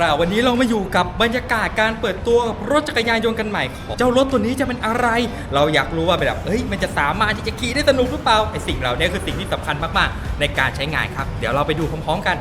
ล่ะวันนี้เรามาอยู่กับบรรยากาศการเปิดตัวกับรถจักรยานยนต์กันใหม่ของเจ้ารถตัวนี้จะเป็นอะไร เราอยากรู้ว่าแบบเฮ้ยมันจะสามารถที่จะขี่ได้สนุกหรือเปล่าไอสิ่งเหล่านี้คือสิ่งที่สำคัญมากๆ ในการใช้งานครับ เดี๋ยวเราไปดูพร้อมๆกัน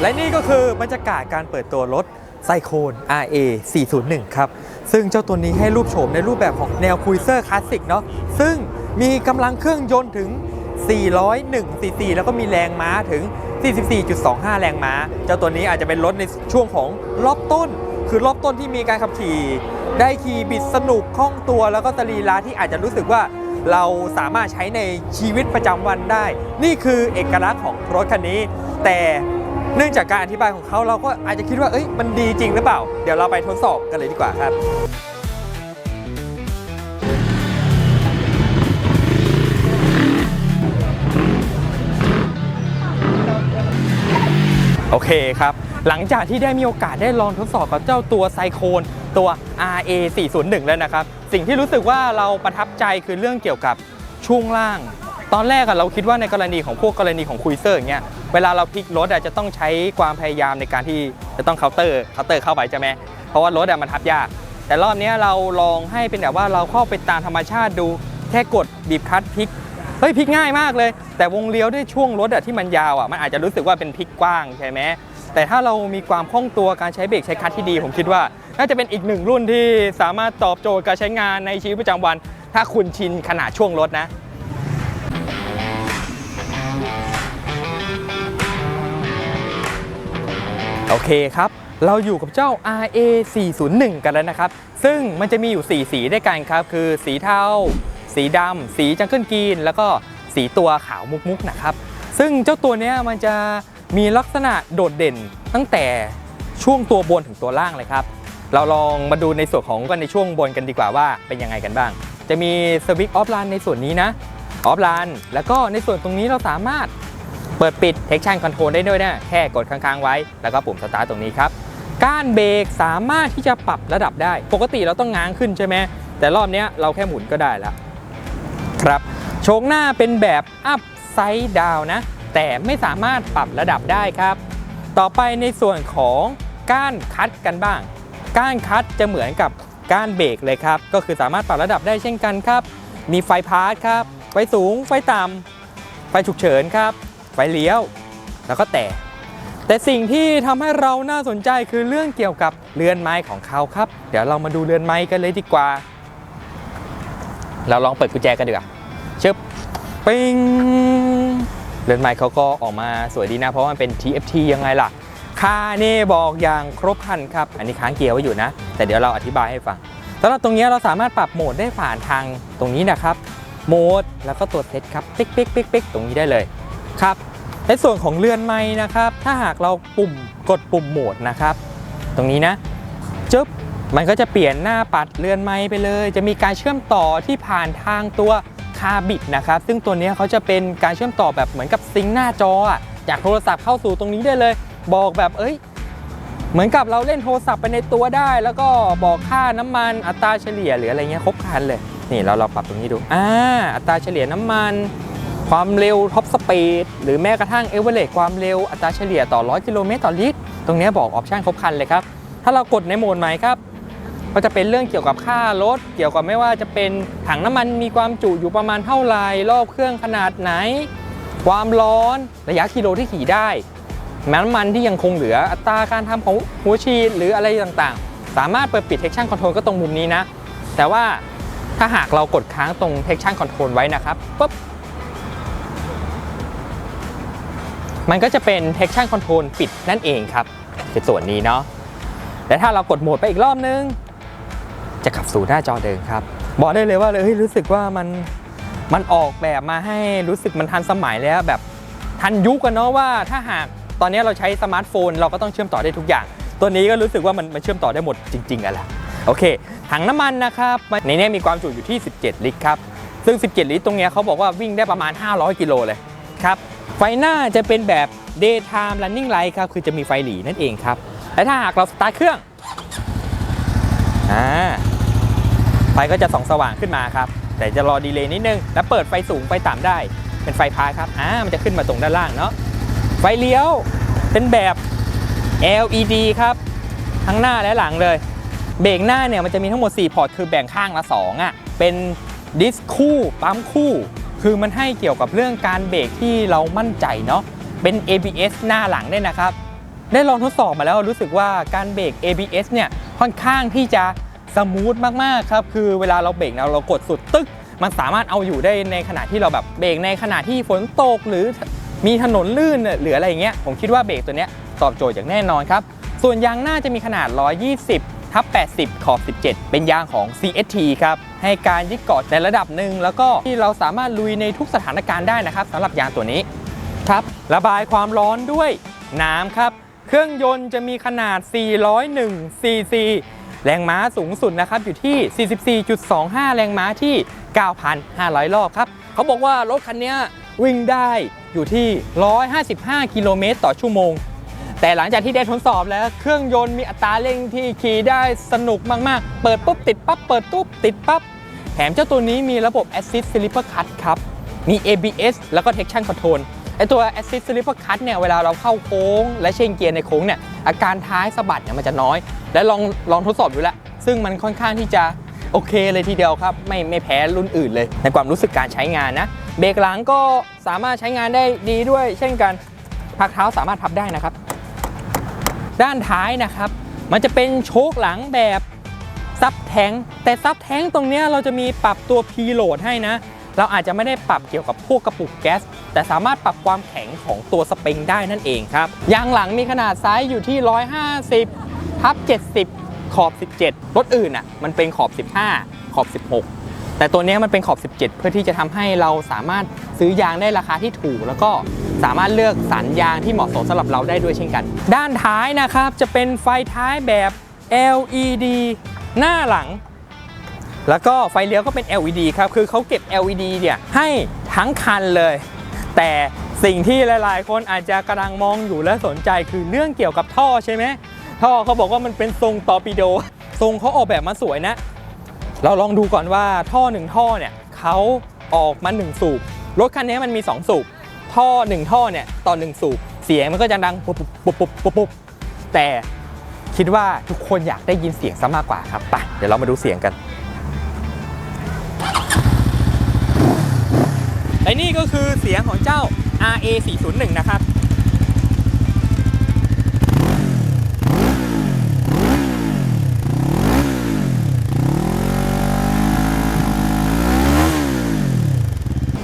และนี่ก็คือบรรยากาศการเปิดตัวรถไซโคน RA 401 ครับ ซึ่งเจ้าตัวนี้ให้รูปโฉมในรูปแบบของแนวคุยเซอร์คลาสสิกเนาะซึ่งมีกำลังเครื่องยนต์ถึง 401 cc แล้วก็มีแรงม้าถึง 44.25 แรงม้า เจ้าตัวนี้อาจจะเป็นรถในช่วงของรอบต้น คือรอบต้นที่มีการขับขี่ ได้ขี่บิดสนุกคล่องตัว แล้วก็สรีระที่อาจจะรู้สึกว่าเราสามารถใช้ในชีวิตประจำวันได้ นี่คือเอกลักษณ์ของรถคันนี้ แต่ เนื่องจากการอธิบายของเขาเราก็อาจจะคิดว่าเอ้ยมันดีจริงหรือเปล่า เดี๋ยวเราไปทดสอบกันเลยดีกว่าครับโอเคครับ หลังจากที่ได้มีโอกาสได้ลองทดสอบกับเจ้าตัวไซโคนตัว RA 401 แล้วนะครับ สิ่งที่รู้สึกว่าเราประทับใจคือเรื่องเกี่ยวกับช่วงล่าง ตอนแรกอะเราคิดว่าในกรณีของพวกกรณีของคุยเซอร์อย่างเงี้ยเวลาเราพลิกรถอะจะต้องใช้ความพยายามในการที่จะต้องเคาน์เตอร์เคาน์เตอร์เข้าไปใช่ไหมเพราะว่ารถอะมันทับยาก แต่รอบนี้เราลองให้เป็นแบบว่าเราเข้าไปตามธรรมชาติดูแค่กดบีบคัตพลิกเฮ้ยพลิกง่ายมากเลย แต่วงเลี้ยวด้วยช่วงรถอะที่มันยาวอะมันอาจจะรู้สึกว่าเป็นพลิกกว้างใช่ไหมแต่ถ้าเรามีความคล่องตัวการใช้เบรกใช้คัตที่ดี ผมคิดว่าน่าจะเป็นอีกหนึ่งรุ่นที่สามารถตอบโจทย์การใช้งานในชีวิตประจำวัน ถ้าคุณชินขนาดช่วงรถนะ โอเคครับ เราอยู่กับเจ้า RA 401กันแล้วนะครับ ซึ่งมันจะมีอยู่ 4 สีด้วยกันครับ คือสีเทา สีดำ สีจังเกิลกรีน แล้วก็สีตัวขาวมุกๆนะครับ ซึ่งเจ้าตัวนี้มันจะมีลักษณะโดดเด่นตั้งแต่ช่วงตัวบนถึงตัวล่างเลยครับ เราลองมาดูในส่วนของกันในช่วงบนกันดีกว่าว่าเป็นยังไงกันบ้าง จะมีสวิตช์ออฟไลน์ในส่วนนี้นะ ออฟไลน์ แล้วก็ในส่วนตรงนี้เราสามารถ เปิดปิด Traction Control ได้ด้วยนะ แค่กดค้างๆไว้ แล้วก็ปุ่มสตาร์ทตรงนี้ครับ ก้านเบรกสามารถที่จะปรับระดับได้ ปกติเราต้องง้างขึ้นใช่ไหม แต่รอบนี้เราแค่หมุนก็ได้แล้ว ครับโชคหน้าเป็นแบบ up side down นะ แต่ไม่สามารถปรับระดับได้ครับ ต่อไปในส่วนของก้านคัดกันบ้าง ก้านคัดจะเหมือนกับก้านเบรกเลยครับ ก็คือสามารถปรับระดับได้เช่นกันครับ มีไฟพาร์ทครับ ไฟสูง ไฟต่ำไฟฉุกเฉินครับ ไฟเลี้ยว แล้วก็แต่ แต่สิ่งที่ทำให้เราน่าสนใจคือเรื่องเกี่ยวกับเรือนไม้ของเขาครับ เดี๋ยวเรามาดูเรือนไม้กันเลยดีกว่า เราลองเปิดกุญแจกันดีกว่าชึบปิ้งเรือนไม้เขาก็ออกมาสวยดีนะ เพราะมันเป็น TFT ยังไงล่ะค่านี่บอกอย่างครบคันครับ อันนี้ค้างเกียร์ไว้อยู่นะ แต่เดี๋ยวเราอธิบายให้ฟังสำหรับตรงนี้เราสามารถปรับโหมดได้ผ่านทางตรงนี้นะครับ โหมดแล้วก็ตัวเซตครับ ปิ๊กปิ๊กปิ๊กปิ๊กตรงนี้ได้เลย ครับในส่วนของเรือนไม้นะครับ ถ้าหากเราปุ่มกดปุ่มโหมดนะครับ ตรงนี้นะจึ๊บมันก็จะเปลี่ยนหน้าปัดเรือนไม้ไปเลย จะมีการเชื่อมต่อที่ผ่านทางตัวคาบิดนะครับ ซึ่งตัวนี้เขาจะเป็นการเชื่อมต่อแบบเหมือนกับซิงหน้าจออะจากโทรศัพท์เข้าสู่ตรงนี้ได้เลย บอกแบบเอ้ย เหมือนกับเราเล่นโทรศัพท์ไปในตัวได้ แล้วก็บอกค่าน้ำมันอัตราเฉลี่ยหรืออะไรเงี้ยครบครันเลย นี่เราเราปรับตรงนี้ดูอ่าอัตราเฉลี่ยน้ำมัน ความเร็วท็อปสปีดหรือแม้กระทั่งเอเวอเรสความเร็วอัตราเฉลี่ยต่อ 100 กิโลเมตรต่อลิตร ตรงนี้บอกออปชันครบครันเลยครับ ถ้าเรากดในโหมดใหม่ครับ ก็จะเป็นเรื่องเกี่ยวกับค่ารถ เกี่ยวกับไม่ว่าจะเป็นถังน้ำมันมีความจุอยู่ประมาณเท่าไหร่รอบเครื่องขนาดไหน ความร้อนระยะกิโลที่ขี่ได้น้ำมันที่ยังคงเหลืออัตราการทำของหัวฉีดหรืออะไรต่างๆ สามารถเปิดปิด traction control ก็ตรงมุมนี้นะ แต่ว่าถ้าหากเรากดค้างตรง traction control ไว้นะครับปุ๊บ มันก็จะเป็น traction control ปิดนั่นเองครับคือส่วนนี้เนาะและถ้าเรากดโหมดไปอีกรอบนึง จะกลับสู่หน้าจอเดิมครับ บอกได้เลยว่าเลยเฮ้ยรู้สึกว่ามันมันออกแบบมาให้รู้สึกมันทันสมัยแล้วแบบทันยุคกันเนาะว่าถ้าหากตอนนี้เราใช้สมาร์ทโฟน เราก็ต้องเชื่อมต่อได้ทุกอย่าง ตัวนี้ก็รู้สึกว่ามันมันเชื่อมต่อได้หมดจริงๆกันแหละโอเค ถังน้ำมันนะครับในนี้มีความจุอยู่ที่ 17 ลิตรครับ ซึ่ง 17 ลิตรตรงเนี้ยเขาบอกว่าวิ่งได้ประมาณ 500 กิโลเลยครับ ไฟหน้าจะเป็นแบบ daytime running light ครับ คือจะมีไฟหลีนั่นเองครับ และถ้าหากเราสตาร์ทเครื่องอ่าไฟก็จะส่องสว่างขึ้นมาครับ แต่จะรอดีเลย์นิดนึง แล้วเปิดไฟสูงไฟต่ำได้ เป็นไฟพายครับอ่ามันจะขึ้นมาตรงด้านล่างเนาะไฟเลี้ยวเป็นแบบ LED ครับ ทั้งหน้าและหลังเลย เบรกหน้าเนี่ยมันจะมีทั้งหมด 4 พอร์ต คือแบ่งข้างละ 2อะ เป็นดิสคู่ ปั๊มคู่ คือมันให้เกี่ยวกับเรื่องการเบรกที่เรามั่นใจเนาะเป็น ABS หน้าหลังด้วยนะครับ ได้ลองทดสอบมาแล้วรู้สึกว่าการเบรก ABS เนี่ยค่อนข้างที่จะสมูทมากๆครับคือเวลาเราเบรกนะเรากดสุดตึ๊กมันสามารถเอาอยู่ได้ในขณะที่เราแบบเบรกในขณะที่ฝนตกหรือมีถนนลื่นหรืออะไรอย่างเงี้ยผมคิดว่าเบรกตัวเนี้ยตอบโจทย์อย่างแน่นอนครับส่วนยางหน้าจะมีขนาด 120 ทับ80 ขอบ 17 เป็นยางของ CST ครับ ให้การยึดเกาะในระดับหนึ่ง แล้วก็ที่เราสามารถลุยในทุกสถานการณ์ได้นะครับสำหรับยางตัวนี้ครับระบายความร้อนด้วยน้ำครับ เครื่องยนต์จะมีขนาด 401ซีซีแรงม้าสูงสุดนะครับอยู่ที่ 44.25 แรงม้าที่ 9,500 รอบครับ เขาบอกว่ารถคันนี้วิ่งได้อยู่ที่ 155 กิโลเมตรต่อชั่วโมง แต่หลังจากที่ได้ทดสอบแล้วเครื่องยนต์มีอัตราเร่งที่ขี่ได้สนุกมากๆ เปิดปุ๊บติดปั๊บเปิดปุ๊บติดปั๊บแถมเจ้าตัวนี้มีระบบ Assist Slipper Cut ครับ มี ABS แล้วก็ Traction Control ไอตัว Assist Slipper Cut เนี่ยเวลาเราเข้าโค้ง และเชนเกียร์ในโค้งเนี่ยอาการท้ายสะบัดเนี่ยมันจะน้อย และลองลองทดสอบดูแล้ว ซึ่งมันค่อนข้างที่จะโอเคเลยทีเดียวครับ ไม่ไม่แพ้รุ่นอื่นเลย ในความรู้สึกการใช้งานนะ เบรกหลังก็สามารถใช้งานได้ดีด้วย เช่นกันพักเท้าสามารถพับได้นะครับ ด้านท้ายนะครับ มันจะเป็นโชคหลังแบบซับแทงแต่ซับแทงตรงนี้เราจะมีปรับตัวพีโหลดให้นะ เราอาจจะไม่ได้ปรับเกี่ยวกับพวกกระปุกแก๊ส แต่สามารถปรับความแข็งของตัวสปริงได้นั่นเองครับยางหลังมีขนาดไซส์อยู่ที่ 150ทับ70 ขอบ 17 รถอื่นอะมันเป็นขอบ 15 ขอบ 16 แต่ตัวนี้มันเป็นขอบ 17 เพื่อที่จะทำให้เราสามารถซื้อยางได้ราคาที่ถูก แล้วก็สามารถเลือกสรรยางที่เหมาะสมสำหรับเราได้ด้วยเช่นกัน ด้านท้ายนะครับจะเป็นไฟท้ายแบบ LED หน้าหลัง แล้วก็ไฟเลี้ยวก็เป็น LED ครับ คือเขาเก็บ LED เนี่ยให้ทั้งคันเลย แต่สิ่งที่หลาย ๆ คนอาจจะกำลังมองอยู่และสนใจคือเรื่องเกี่ยวกับท่อใช่ไหมท่อเขาบอกว่ามันเป็นทรงตอร์ปิโด ทรงเขาออกแบบมาสวยนะ เราลองดูก่อนว่าท่อหนึ่งท่อเนี่ยเขาออกมาหนึ่งสูบ รถคันนี้มันมี 2 สูบ ท่อหนึ่งท่อเนี่ยต่อหนึ่งสูบ เสียงมันก็จะดังปุ๊บปุ๊บปุ๊บปุ๊บปุ๊บแต่คิดว่าทุกคนอยากได้ยินเสียงซะมากกว่าครับไปเดี๋ยวเรามาดูเสียงกันและนี่ก็คือเสียงของเจ้า RA 401 นะครับ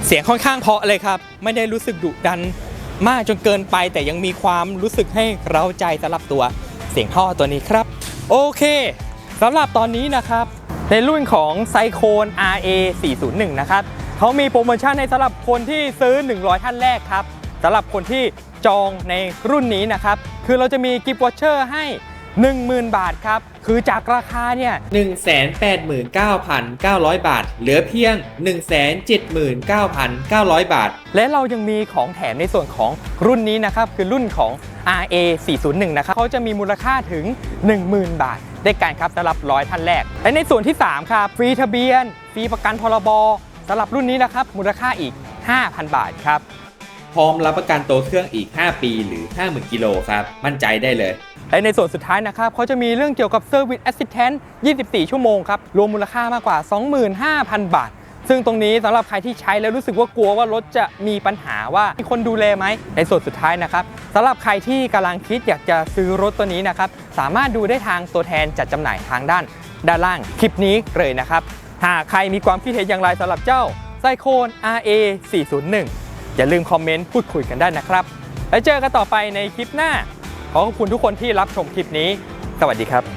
เสียงค่อนข้างเพาะเลยครับ ไม่ได้รู้สึกดุดันมากจนเกินไป แต่ยังมีความรู้สึกให้เราใจสำหรับตัวเสียงท่อตัวนี้ครับ โอเคสำหรับตอนนี้นะครับ ในรุ่นของไซโคน RA 401 นะครับเขามีโปรโมชั่นในสำหรับคนที่ซื้อ 100 ท่านแรกครับสำหรับคนที่จองในรุ่นนี้นะครับ คือเราจะมีกิฟต์วอเชอร์ให้ 10,000 บาทครับ คือจากราคาเนี่ย 189,900 บาท เหลือเพียง 179,900 บาท และเรายังมีของแถมในส่วนของรุ่นนี้นะครับ คือรุ่นของ RA 401นะครับเขาจะมีมูลค่าถึง 10,000 บาทได้การครับสำหรับร้อยท่านแรก และในส่วนที่ 3 ครับ ฟรีทะเบียน ฟรีประกันพรบสำหรับรุ่นนี้นะครับมูลค่าอีก 5,000 บาทครับพ ร้อมรับประกันตัวเครื่องอีก 5 ปีหรือ 50,000 กิโลครับ มั่นใจได้เลย และในส่วนสุดท้ายนะครับเขาจะมีเรื่องเกี่ยวกับ Service Assistant 24 ชั่วโมงครับ รวมมูลค่ามากกว่า 25,000 บาท ซึ่งตรงนี้สำหรับใครที่ใช้แล้วรู้สึกว่ากลัวว่ารถจะมีปัญหาว่ามีคนดูแลไหม ในส่วนสุดท้ายนะครับสำหรับใครที่กำลังคิดอยากจะซื้อรถตัวนี้นะครับสามารถดูได้ทางตัวแทนจัดจำหน่ายทางด้าน ด้านล่างคลิปนี้เลยนะครับหากใครมีความคิดเห็นอย่างไรสำหรับเจ้าไซโคน RA 401 อย่าลืมคอมเมนต์พูดคุยกันได้นะครับ แล้วเจอกันต่อไปในคลิปหน้า ขอขอบคุณทุกคนที่รับชมคลิปนี้ สวัสดีครับ